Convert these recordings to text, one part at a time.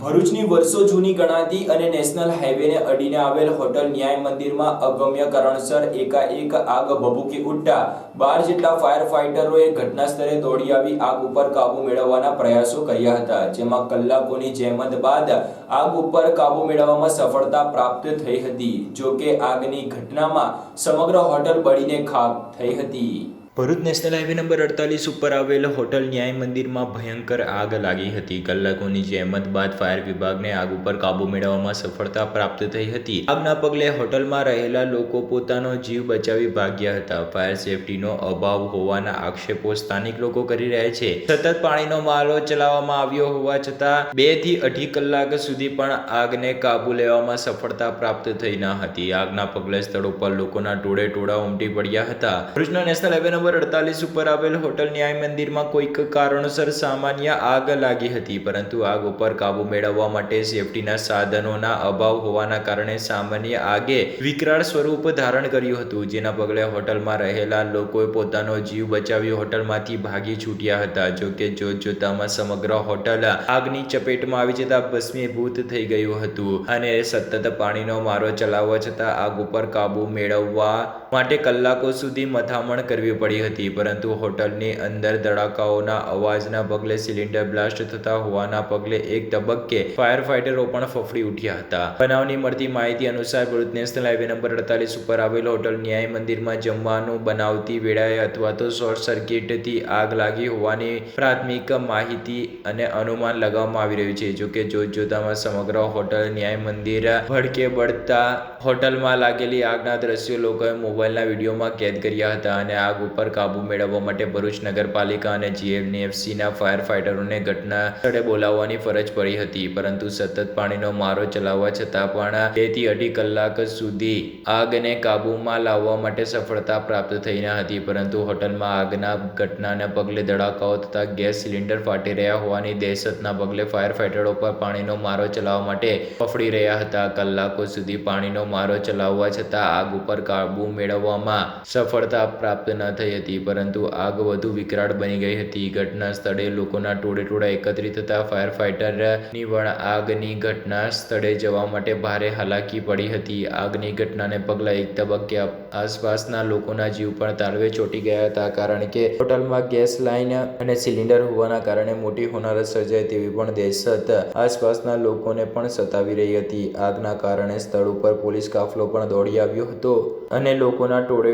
ભરૂચની વર્ષો જૂની ગણાતી અને નેશનલ હાઈવેને અડીને આવેલ હોટલ ન્યાય મંદિરમાં અગમ્ય કારણસર એકાએક આગ ભભૂકી ઉઠતા બાર જેટલા ફાયર ફાઇટરોએ ઘટના સ્થળે દોડી આવી આગ ઉપર કાબુ મેળવવાના પ્રયાસો કર્યા હતા, જેમાં કલાકોની જહેમત બાદ આગ ઉપર કાબુ મેળવવામાં સફળતા પ્રાપ્ત થઈ હતી જો કે આગની ઘટનામાં સમગ્ર હોટલ બળીને ખાક થઈ હતી. ભરૂચ નેશનલ હાઈવે નંબર અડતાલીસ ઉપર આવેલ હોટલ ન્યાય મંદિરમાં ભયંકર આગ લાગી હતી. કલાકોની જહેમત બાદ ફાયર વિભાગને આગ ઉપર કાબુ મેળવવામાં સફળતા પ્રાપ્ત થઈ હતી. આગના પગલે હોટલમાં રહેલા લોકો પોતાનો જીવ બચાવી ભાગ્યા હતા. ફાયર સેફટીનો અભાવ હોવાના આક્ષેપો સ્થાનિક લોકો કરી રહ્યા છે. સતત પાણીનો માલો ચલાવવામાં આવ્યો હોવા છતાં બેથી અઢી કલાક સુધી પણ આગને કાબુ લેવામાં સફળતા પ્રાપ્ત થઈ ન હતી. આગના પગલે સ્થળ ઉપર લોકોના ટોળે ટોળા ઉમટી પડ્યા હતા. ભરૂચના નેશનલ હાઈવે નંબર અડતાલીસ ઉપર આવેલ હોટલ ન્યાય મંદિરમાં કોઈક કારણોસર સામાન્ય આગ લાગી હતી, પરંતુ આગ ઉપર કાબુ મેળવવા માટે સેફટીના સાધનોના અભાવ હોવાના કારણે સામાન્ય આગે વિકરાળ સ્વરૂપ ધારણ કર્યું હતું. જેના પગલે હોટલમાં રહેલા લોકોએ પોતાનો જીવ બચાવી હોટલમાંથી ભાગી છૂટ્યા હતા. જોકે જોત જોતામાં સમગ્ર હોટલ આગની ચપેટમાં આવી જતા ભસ્મીભૂત થઈ ગયું હતું અને સતત પાણીનો મારો ચલાવવા છતાં આગ ઉપર કાબુ મેળવવા માટે કલાકો સુધી મથામણ કરવી પડી હતી, પરંતુ હોટલની અંદર ધડાકાઓના અવાજના પગલે સિલિન્ડર બ્લાસ્ટ થતા હોવાના પગલે એક તબક્કે ફાયર ફાઇટરો પણ ફફડી ઉઠ્યા હતા. બનાવની મળતી માહિતી અનુસાર ભરૂચ હાઈવે નંબર અડતાલીસ ઉપર આવેલ હોટલ ન્યાય મંદિરમાં જમવાનું બનાવતી વેળાએ અથવા તો શોર્ટ સર્કિટથી આગ લાગી હોવાની પ્રાથમિક માહિતી અને અનુમાન લગાવવામાં આવી રહ્યું છે. જોકે જોત જોતામાં સમગ્ર હોટલ ન્યાય મંદિર ભડકે બળતા હોટલમાં લાગેલી આગના દ્રશ્યો લોકોએ મોબાઈલના વિડીયોમાં કેદ કર્યા હતા અને આગ ઉપર કાબુ મેળવવા માટે ભરૂચ નગરપાલિકા અને જીએમએફસીના ફાયર ફાઇટરોને ઘટના સ્થળે બોલાવવાની ફરજ પડી હતી. પરંતુ સતત પાણીનો મારો ચલાવવા છતાં પણ બેથી અઢી કલાક સુધી આગને કાબૂમાં લાવવા માટે સફળતા પ્રાપ્ત થઈ ન હતી. પરંતુ હોટલમાં આગના ઘટનાના પગલે ધડાકાઓ તથા ગેસ સિલિન્ડર ફાટી રહ્યા હોવાની દહેશતના પગલે ફાયર ફાઇટરો પર પાણીનો મારો ચલાવવા માટે ફફડી રહ્યા હતા. કલાકો સુધી પાણીનો મારો ચલાવવા છતાં આગ ઉપર કાબુ મેળવવામાં સફળતા પ્રાપ્ત ન થઈ હતી, પરંતુ આગ વધુ વિકરાળ બની ગઈ હતી. ઘટના સ્થળે લોકોના ટોળે ટોળા એકત્રિત થતા ફાયર ફાઇટરની વણ આગની ઘટના સ્થળે જવા માટે ભારે હાલાકી પડી હતી. આગની ઘટનાને પગલે એક તબક્કે આસપાસના લોકોના જીવ પણ તાળવે ચોંટી ગયા હતા, કારણ કે હોટલમાં ગેસ લાઇન અને સિલિન્ડર હોવાના કારણે મોટી હોનારત સર્જાય તેવી પણ દહેશત આસપાસના લોકોને પણ સતાવી રહી હતી. આગના કારણે સ્થળ ઉપર પોલીસ કાફલો પણ દોડી આવ્યો હતો અને લોકોના ટોળે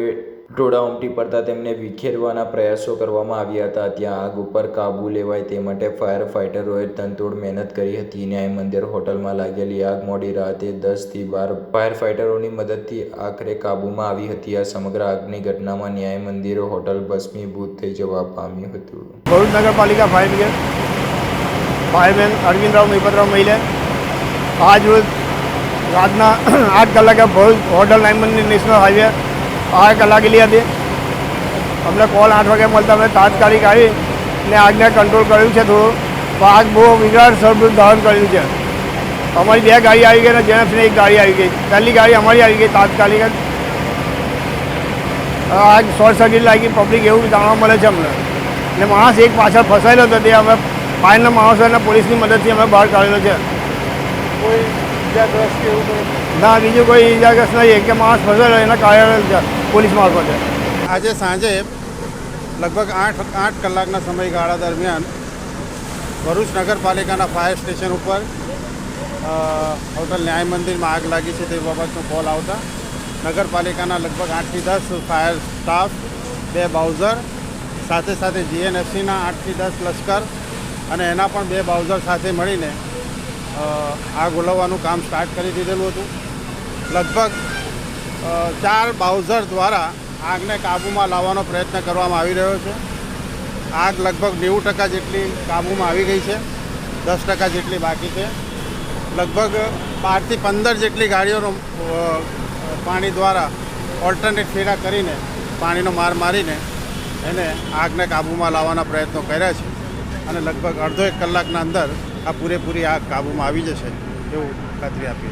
ટોળા ઉમટી પડતા તેમને વિખેરવાના પ્રયાસો કરવામાં આવ્યા હતા. ત્યાં આગ ઉપર કાબુ લેવાય તે માટે ફાયર ફાઇટરોએ તનતોડ મહેનત કરી હતી. ન્યાય મંદિર હોટલમાં લાગેલી આગ મોડી રાતે દસથી બાર ફાયર ફાઇટરોની મદદથી આખરે કાબૂમાં આવી હતી. આ સમગ્ર આગની ઘટનામાં ન્યાય મંદિર હોટલ ભસ્મીભૂત થઈ જવા પામ્યું હતું. ભરૂચ નગરપાલિકા fire brigade, fireman Arvindrao Mahipatrao Mahile આજ રોજ રાતના આઠ કલાકે ભરૂચ હોટલ નાઇમંદની નેશનલ હાઈવે આગ લાગેલી હતી. અમને કોલ આઠ વાગે મળતા અમે તાત્કાલિક આવી ને આગને કંટ્રોલ કર્યું છે થોડું. પણ આગ બહુ વિરાટ સ્વરૂપ ધારણ કર્યું છે. અમારી બે ગાડી આવી ગઈ અને જેનાથી એક ગાડી આવી ગઈ. પહેલી ગાડી અમારી આવી ગઈ તાત્કાલિક આગ શોર્ટ સર્કિટ લાગી પબ્લિક એવું જાણવા મળે છે અમને. ને માણસ એક પાછળ ફસાયેલો હતો, તે અમે ફાયરના માણસો અને પોલીસની મદદથી અમે બહાર કાઢેલો છે. કોઈ ઇજાગ્રસ્ત કે એવું ના, બીજું કોઈ ઇજાગ્રસ્ત નહીં. કે માણસ ફસાયેલો એના છે પોલીસ મારફતે. આજે સાંજે લગભગ આઠ આઠ કલાકના સમયગાળા દરમિયાન ભરૂચ નગરપાલિકાના ફાયર સ્ટેશન ઉપર હોટલ ન્યાય મંદિરમાં આગ લાગી છે તે બાબતનો કોલ આવતા નગરપાલિકાના લગભગ આઠથી દસ ફાયર સ્ટાફ, બે બાઉઝર, સાથે સાથે જીએનએફસીના આઠથી દસ લશ્કર અને એના પણ બે બાઉઝર સાથે મળીને આગ ઓલવવાનું કામ સ્ટાર્ટ કરી દીધેલું હતું. લગભગ ચાર બાઉઝર દ્વારા આગને કાબૂમાં લાવવાનો પ્રયત્ન કરવામાં આવી રહ્યો છે. આગ લગભગ નેવું ટકા જેટલી કાબૂમાં આવી ગઈ છે, દસ ટકા જેટલી બાકી છે. લગભગ બારથી પંદર જેટલી ગાડીઓનો પાણી દ્વારા ઓલ્ટરનેટ ફેરા કરીને પાણીનો માર મારીને એને આગને કાબૂમાં લાવવાના પ્રયત્નો કર્યા છે. અને લગભગ અડધો એક કલાકના અંદર આ પૂરેપૂરી આગ કાબૂમાં આવી જશે, એવું ખાતરી આપી